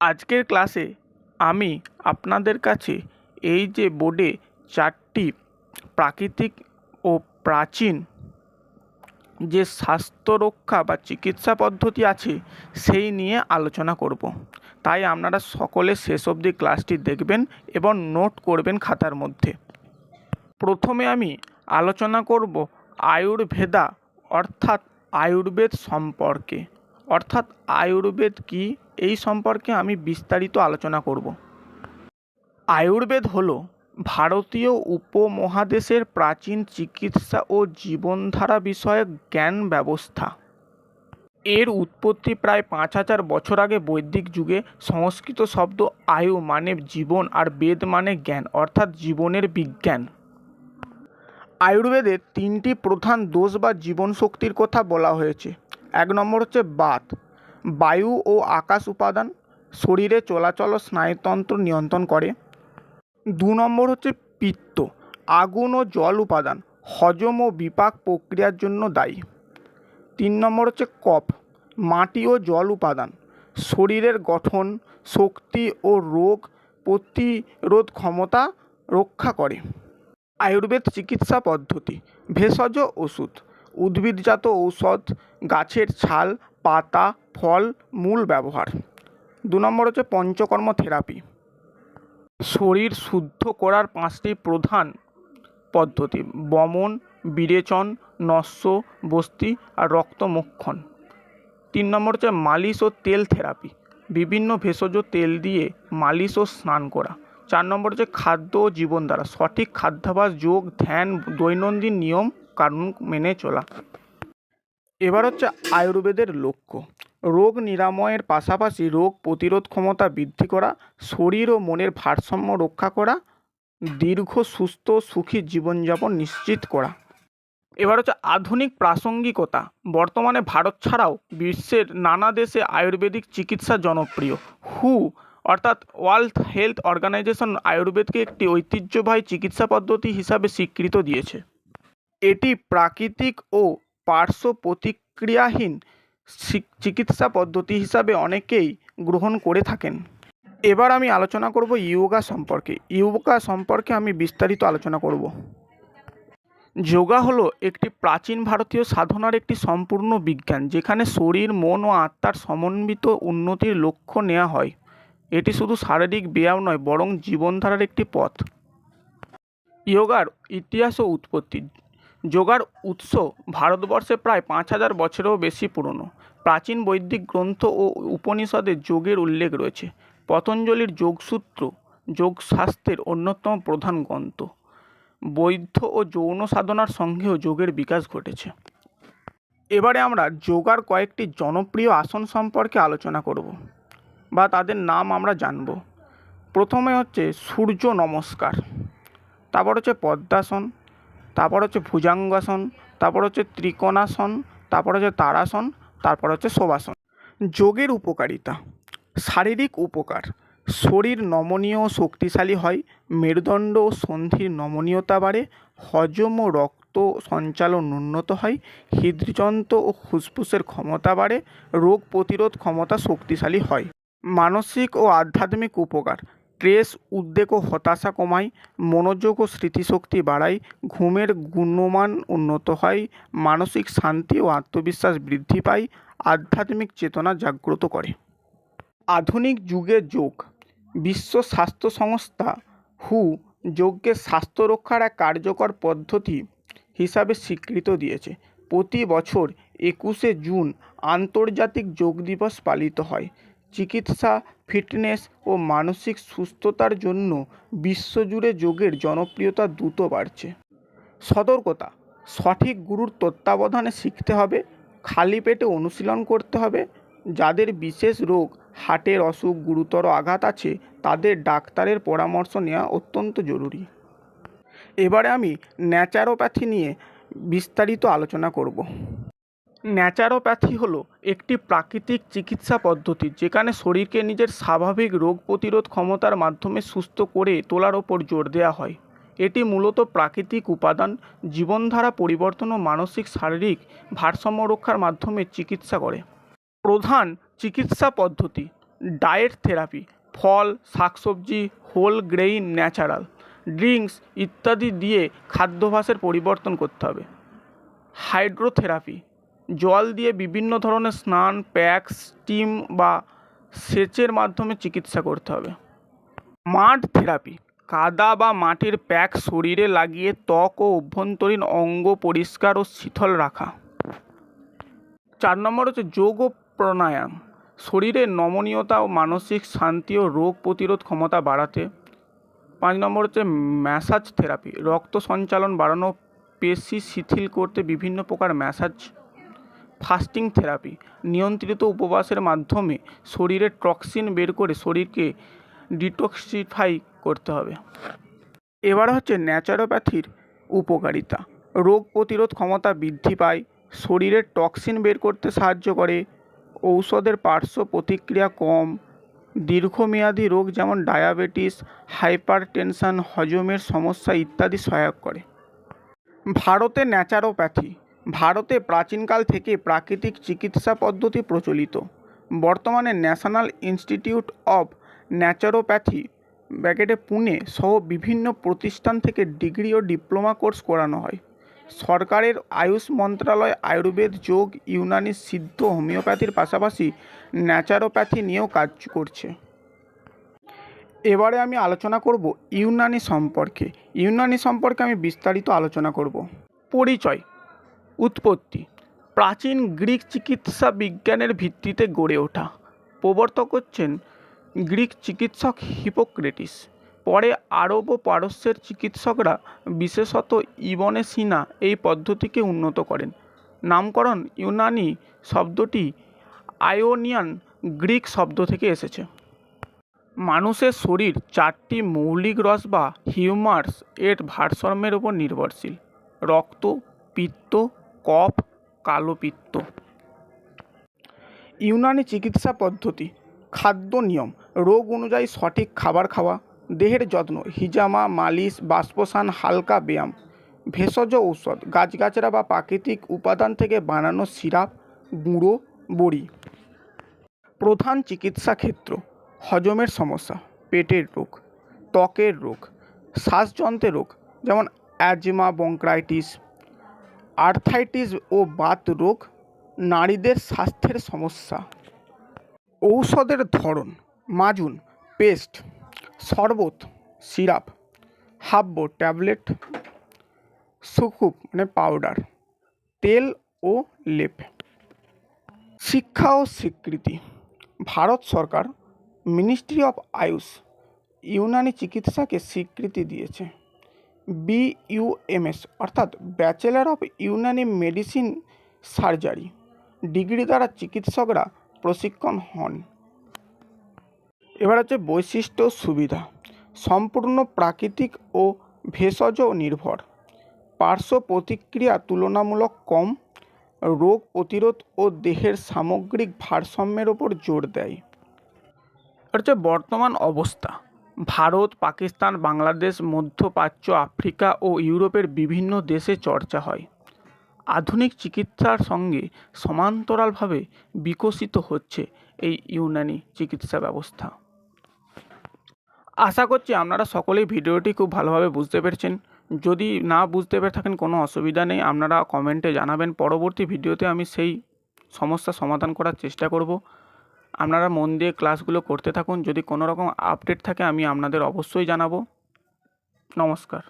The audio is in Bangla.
আজকের ক্লাসে আমি আপনাদের কাছে এই যে বোর্ডে চারটি প্রাকৃতিক ও প্রাচীন যে স্বাস্থ্য রক্ষা বা চিকিৎসা পদ্ধতি আছে, সেই নিয়ে আলোচনা করব। তাই আপনারা সকলে শেষ অবধি ক্লাসটি দেখবেন এবং নোট করবেন খাতার মধ্যে। প্রথমে আমি আলোচনা করব আয়ুর্ভেদা অর্থাৎ আয়ুর্বেদ সম্পর্কে। অর্থাৎ আয়ুর্বেদ কি, এই সম্পর্কে আমি বিস্তারিত আলোচনা করব। আয়ুর্বেদ হলো ভারতীয় উপমহাদেশের প্রাচীন চিকিৎসা ও জীবনধারা বিষয়ক জ্ঞান ব্যবস্থা। এর উৎপত্তি প্রায় পাঁচ হাজার বছর আগে বৈদিক যুগে সংস্কৃত শব্দ আয়ু মানে জীবন আর বেদ মানে জ্ঞান, অর্থাৎ জীবনের বিজ্ঞান। আয়ুর্বেদের তিনটি প্রধান দোষ বা জীবনশক্তির কথা বলা হয়েছে। এক নম্বর হচ্ছে বাত। বায়ু ও আকাশ উপাদান শরীরে চলাচল ও স্নায়ুতন্ত্র নিয়ন্ত্রণ করে। দু নম্বর হচ্ছে পিত্ত, আগুন ও জল উপাদান হজম ও বিপাক প্রক্রিয়ার জন্য দায়ী। তিন নম্বর হচ্ছে কফ, মাটি ও জল উপাদান শরীরের গঠন, শক্তি ও রোগ প্রতিরোধ ক্ষমতা রক্ষা করে। আয়ুর্বেদ চিকিৎসা পদ্ধতি, ভেষজ ওষুধ উদ্ভিদজাত ঔষধ, গাছের ছাল, পাতা, ফল, মূল ব্যবহার। দু নম্বর হচ্ছে পঞ্চকর্ম থেরাপি। শরীর শুদ্ধ করার পাঁচটি প্রধান পদ্ধতি। বমন বিরেচন নস্য, বস্তি আর রক্তমোক্ষণ। তিন নম্বর হচ্ছে মালিশ ও তেল থেরাপি। বিভিন্ন ভেষজ তেল দিয়ে মালিশ ও স্নান করা। চার নম্বর হচ্ছে খাদ্য ও জীবনধারা। সঠিক খাদ্যাভ্যাস যোগ, ধ্যান, দৈনন্দিন নিয়ম কানুন মেনে চলা। এবার হচ্ছে আয়ুর্বেদের লক্ষ্য। রোগ নিরাময়ের পাশাপাশি রোগ প্রতিরোধ ক্ষমতা বৃদ্ধি করা, শরীর ও মনের ভারসাম্য রক্ষা করা, দীর্ঘ, সুস্থ, সুখী জীবনযাপন নিশ্চিত করা। এবার হচ্ছে আধুনিক প্রাসঙ্গিকতা। বর্তমানে ভারত ছাড়াও বিশ্বের নানা দেশে আয়ুর্বেদিক চিকিৎসা জনপ্রিয়। হু, অর্থাৎ ওয়ার্ল্ড হেলথ অর্গানাইজেশন আয়ুর্বেদকে একটি ঐতিহ্যবাহী চিকিৎসা পদ্ধতি হিসাবে স্বীকৃত দিয়েছে। এটি প্রাকৃতিক ও পার্শ্ব প্রতিক্রিয়াহীন চিকিৎসা পদ্ধতি হিসাবে অনেকেই গ্রহণ করে থাকেন। এবার আমি আলোচনা করব ইয়োগা সম্পর্কে। ইয়োগা সম্পর্কে আমি বিস্তারিত আলোচনা করব। যোগা হলো একটি প্রাচীন ভারতীয় সাধনার একটি সম্পূর্ণ বিজ্ঞান, যেখানে শরীর, মন ও আত্মার সমন্বিত উন্নতির লক্ষ্য নেওয়া হয়। এটি শুধু শারীরিক ব্যায়াম নয়, বরং জীবনধারার একটি পথ। ইয়োগার ইতিহাস ও উৎপত্তি। যোগার উৎস ভারতবর্ষে প্রায় পাঁচ হাজার বছরেরও বেশি পুরনো। প্রাচীন বৈদিক গ্রন্থ ও উপনিষদে যোগের উল্লেখ রয়েছে। পতঞ্জলির যোগসূত্র যোগশাস্ত্রের অন্যতম প্রধান গ্রন্থ। বৈধ ও যৌন সাধনার সঙ্গেও যোগের বিকাশ ঘটেছে। এবারে আমরা যোগার কয়েকটি জনপ্রিয় আসন সম্পর্কে আলোচনা করব বা তাদের নাম আমরা জানব। প্রথমে হচ্ছে সূর্য নমস্কার, তারপর হচ্ছে পদ্মাসন তারপর হচ্ছে ভুজাঙ্গাসন, তারপর হচ্ছে ত্রিকোণাসন, তারপর হচ্ছে তারাসন, তারপর হচ্ছে শোভাসন। যোগের উপকারিতা, শারীরিক উপকার, শরীর নমনীয় শক্তিশালী হয়, মেরুদণ্ড ও সন্ধির নমনীয়তা বাড়ে, হজম ও রক্ত সঞ্চালন উন্নত হয়, হৃদযন্ত্র ও ফুসফুসের ক্ষমতা বাড়ে, রোগ প্রতিরোধ ক্ষমতা শক্তিশালী হয়। মানসিক ও আধ্যাত্মিক উপকার স্ট্রেস উদ্বেগ ও হতাশা কমায়, মনোযোগ ও স্মৃতিশক্তি বাড়ায়, ঘুমের গুণমান উন্নত হয়, মানসিক শান্তি ও আত্মবিশ্বাস বৃদ্ধি পায়, আধ্যাত্মিক চেতনা জাগ্রত করে। আধুনিক যুগে যোগ। বিশ্ব স্বাস্থ্য সংস্থা হু যোগকে স্বাস্থ্য রক্ষার এক কার্যকর পদ্ধতি হিসাবে স্বীকৃত দিয়েছে। প্রতি বছর একুশে জুন আন্তর্জাতিক যোগ দিবস পালিত হয়। চিকিৎসা ফিটনেস ও মানসিক সুস্থতার জন্য বিশ্বজুড়ে যোগের জনপ্রিয়তা দ্রুত বাড়ছে। সতর্কতা, সঠিক গুরুর তত্ত্বাবধানে শিখতে হবে, খালি পেটে অনুশীলন করতে হবে। যাদের বিশেষ রোগ, হার্টের অসুখ, গুরুতর আঘাত আছে, তাদের ডাক্তারের পরামর্শ নেওয়া অত্যন্ত জরুরি। এবারে আমি ন্যাচারোপ্যাথি নিয়ে বিস্তারিত আলোচনা করব। ন্যাচারোপ্যাথি হলো একটি প্রাকৃতিক চিকিৎসা পদ্ধতি যেখানে শরীরকে নিজের স্বাভাবিক রোগ প্রতিরোধ ক্ষমতার মাধ্যমে সুস্থ করে তোলার ওপর জোর দেওয়া হয়। এটি মূলত প্রাকৃতিক উপাদান, জীবনধারা পরিবর্তন ও মানসিক শারীরিক ভারসাম্য রক্ষার মাধ্যমে চিকিৎসা করে। প্রধান চিকিৎসা পদ্ধতি, ডায়েট থেরাপি, ফল, শাকসবজি, হোল গ্রেইন ন্যাচারাল ড্রিঙ্কস ইত্যাদি দিয়ে খাদ্যাভ্যাসের পরিবর্তন করতে হবে। হাইড্রোথেরাপি জল দিয়ে বিভিন্ন ধরনের স্নান, প্যাক, স্টিম বা সেচের মাধ্যমে চিকিৎসা করতে হবে। মাঠ থেরাপি। কাদা বা মাটির প্যাক শরীরে লাগিয়ে ত্বক ও অভ্যন্তরীণ অঙ্গ পরিষ্কার ও শীতল রাখা। চার নম্বর হচ্ছে যোগ ও প্রাণায়াম। শরীরে নমনীয়তা ও মানসিক শান্তি ও রোগ প্রতিরোধ ক্ষমতা বাড়াতে। পাঁচ নম্বর হচ্ছে ম্যাসাজ থেরাপি। রক্ত সঞ্চালন বাড়ানো, পেশি শিথিল করতে বিভিন্ন প্রকার ম্যাসাজ ফাস্টিং থেরাপি। নিয়ন্ত্রিত উপবাসের মাধ্যমে শরীরের টক্সিন বের করে শরীরকে ডিটক্সিফাই করতে হবে। এবার হচ্ছে ন্যাচারোপ্যাথির উপকারিতা। রোগ প্রতিরোধ ক্ষমতা বৃদ্ধি পায় শরীরের টক্সিন বের করতে সাহায্য করে, ঔষধের পার্শ্ব প্রতিক্রিয়া কম, দীর্ঘমেয়াদী রোগ যেমন ডায়াবেটিস হাইপার হাইপারটেনশন, হজমের সমস্যা ইত্যাদি সহায়ক করে। ভারতে ন্যাচারোপ্যাথি ভারতে প্রাচীনকাল থেকে প্রাকৃতিক চিকিৎসা পদ্ধতি প্রচলিত। বর্তমানে ন্যাশনাল ইনস্টিটিউট অব ন্যাচারোপ্যাথি, ব্যাকেটে পুনে সহ বিভিন্ন প্রতিষ্ঠান থেকে ডিগ্রি ও ডিপ্লোমা কোর্স করানো হয়। সরকারের আয়ুষ মন্ত্রণালয় আয়ুর্বেদ, যোগ, ইউনানি সিদ্ধ, হোমিওপ্যাথির পাশাপাশি ন্যাচারোপ্যাথি নিয়েও কাজ করছে। এবারে আমি আলোচনা করব ইউনানি সম্পর্কে। ইউনানি সম্পর্কে আমি বিস্তারিত আলোচনা করব। পরিচয়। উৎপত্তি। প্রাচীন গ্রিক চিকিৎসা বিজ্ঞানের ভিত্তিতে গড়ে ওঠা। প্রবর্তক হচ্ছেন গ্রিক চিকিৎসক হিপোক্রেটিস। পরে আরব ও পারস্যের চিকিৎসকরা বিশেষত ইবনে সিনা এই পদ্ধতিকে উন্নত করেন। নামকরণ ইউনানি শব্দটি আয়োনিয়ান গ্রিক শব্দ থেকে এসেছে। মানুষের শরীর চারটি মৌলিক রস বা হিউমার্স এর ভারসাম্যের উপর নির্ভরশীল। রক্ত, পিত্ত কফ কালো পিত্ত ইউনানি চিকিৎসা পদ্ধতি, খাদ্য নিয়ম, রোগ অনুযায়ী সঠিক খাবার খাওয়া, দেহের যত্ন, হিজামা, মালিশ, বাষ্পসান, হালকা ব্যায়াম, ভেষজ ঔষধ গাছগাছরা বা প্রাকৃতিক উপাদান থেকে বানানো সিরাপ, গুঁড়ো, বড়ি। প্রধান চিকিৎসা ক্ষেত্র, হজমের সমস্যা, পেটের রোগ, ত্বকের রোগ, শ্বাসযন্ত্রের রোগ, যেমন অ্যাজমা বঙ্ক্রাইটিস আর্থাইটিস ও বাত রোগ নারীদের স্বাস্থ্যের সমস্যা। ঔষধের ধরন, মাজুন, পেস্ট, শরবত, সিরাপ, হাব্বো ট্যাবলেট, সুকুপ মানে পাউডার, তেল ও লেপ। শিক্ষা ও স্বীকৃতি, ভারত সরকার, মিনিস্ট্রি অফ আয়ুষ, ইউনানি চিকিৎসাকে স্বীকৃতি দিয়েছে। বিইউএমএস অর্থাৎ bachelor of Unani medicine surgery degree দ্বারা চিকিৎসকরা প্রশিক্ষণ হন। এবার হচ্ছে বৈশিষ্ট্য সুবিধা, সম্পূর্ণ প্রাকৃতিক ও ভেষজ নির্ভর, পার্শ্ব প্রতিক্রিয়া তুলনামূলক কম, রোগ প্রতিরোধ ও দেহের সামগ্রিক ভারসাম্যের ওপর জোর দেয়। হচ্ছে বর্তমান অবস্থা ভারত, পাকিস্তান, বাংলাদেশ, মধ্যপ্রাচ্য, আফ্রিকা ও ইউরোপের বিভিন্ন দেশে চর্চা হয়। আধুনিক চিকিৎসার সঙ্গে সমান্তরালভাবে বিকশিত হচ্ছে এই ইউনানি চিকিৎসা ব্যবস্থা। আশা করছি আপনারা সকলেই ভিডিওটি খুব ভালোভাবে বুঝতে পেরেছেন। যদি না বুঝতে পেরে থাকেন, কোনো অসুবিধা নেই। আপনারা কমেন্টে জানাবেন। পরবর্তী ভিডিওতে আমি সেই সমস্যা সমাধান করার চেষ্টা করব। আপনারা মন দিয়ে ক্লাসগুলো করতে থাকুন। যদি কোনো রকম আপডেট থাকে, আমি আপনাদের অবশ্যই জানাব। নমস্কার।